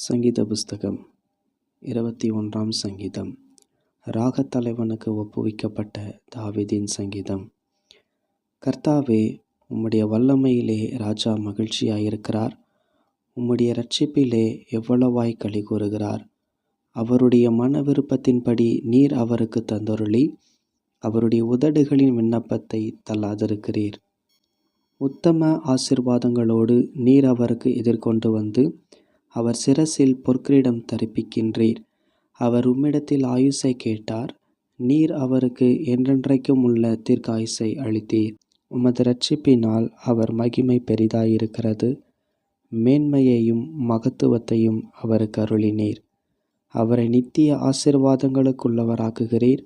சங்கீத புஸ்தகம் இருபத்தி ஒன்றாம் சங்கீதம். ராகத்தலைவனுக்கு ஒப்புவிக்கப்பட்ட தாவிதின் சங்கீதம். கர்த்தாவே உம்முடைய வல்லமையிலே ராஜா மகிழ்ச்சியாயிருக்கிறார். உம்முடைய ரட்சிப்பிலே எவ்வளவாய் களி கூறுகிறார். அவருடைய மன விருப்பத்தின்படி நீர் அவருக்கு தந்தொருளி. அவருடைய உதடுகளின் விண்ணப்பத்தை தள்ளாதிருக்கிறீர். உத்தம ஆசிர்வாதங்களோடு நீர் அவருக்கு எதிர்கொண்டு வந்து அவர் சிரசில் பொற்கிரீடம் தரிப்பிக்கின்றீர். அவர் உம்மிடத்தில் ஆயுசை கேட்டார். நீர் அவருக்கு என்றென்றைக்கும் உள்ள தீர்க்காயுசை அளித்தீர். உமது ரட்சிப்பினால் அவர் மகிமை பெரிதாயிருக்கிறது. மேன்மையையும் மகத்துவத்தையும் அவருக்கு அருளினீர். அவரை நித்திய ஆசிர்வாதங்களுக்குள்ளவராக்குகிறீர்.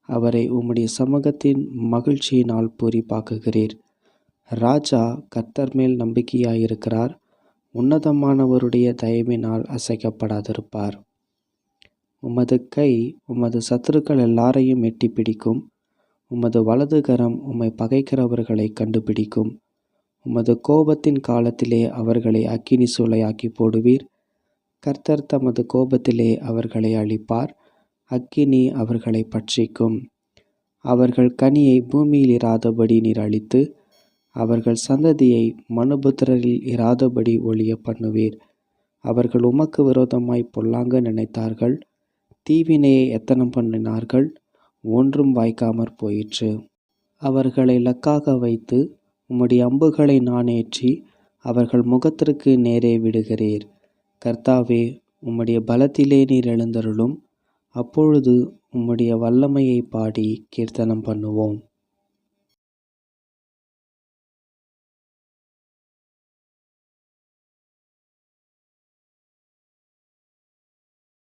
அவரை உம்முடைய சமூகத்தின் மகிழ்ச்சியினால் பூரிப்பாக்குகிறீர். ராஜா கர்த்தர் மேல் நம்பிக்கையாயிருக்கிறார். உன்னதமானவருடைய தயவினால் அசைக்கப்படாதிருப்பார். உமது கை உமது சத்துருக்கள் எல்லாரையும் எட்டி பிடிக்கும் உமது வலது கரம் உம்மை பகைக்கிறவர்களை கண்டுபிடிக்கும். உமது கோபத்தின் காலத்திலே அவர்களை அக்கினி சூளையாக்கி போடுவீர். கர்த்தர் தமது கோபத்திலே அவர்களை அழிப்பார். அக்கினி அவர்களை பட்சிக்கும். அவர்கள் கனியை பூமியில் இராதபடி நீர் அழித்து அவர்கள் சந்ததியை மனுபுத்திரரில் இராதபடி ஒழிய பண்ணுவீர். அவர்கள் உமக்கு விரோதமாய் பொல்லாங்க நினைத்தார்கள். தீவினையை எத்தனம் பண்ணினார்கள்? ஒன்றும் வாய்க்காமற் போயிற்று. அவர்களை லக்காக வைத்து உம்முடைய அம்புகளை நானேற்றி அவர்கள் முகத்திற்கு நேரே விடுகிறீர். கர்த்தாவே உம்முடைய பலத்திலே நீர் எழுந்தருளும். அப்பொழுது உம்முடைய வல்லமையை பாடி கீர்த்தனம் பண்ணுவோம்.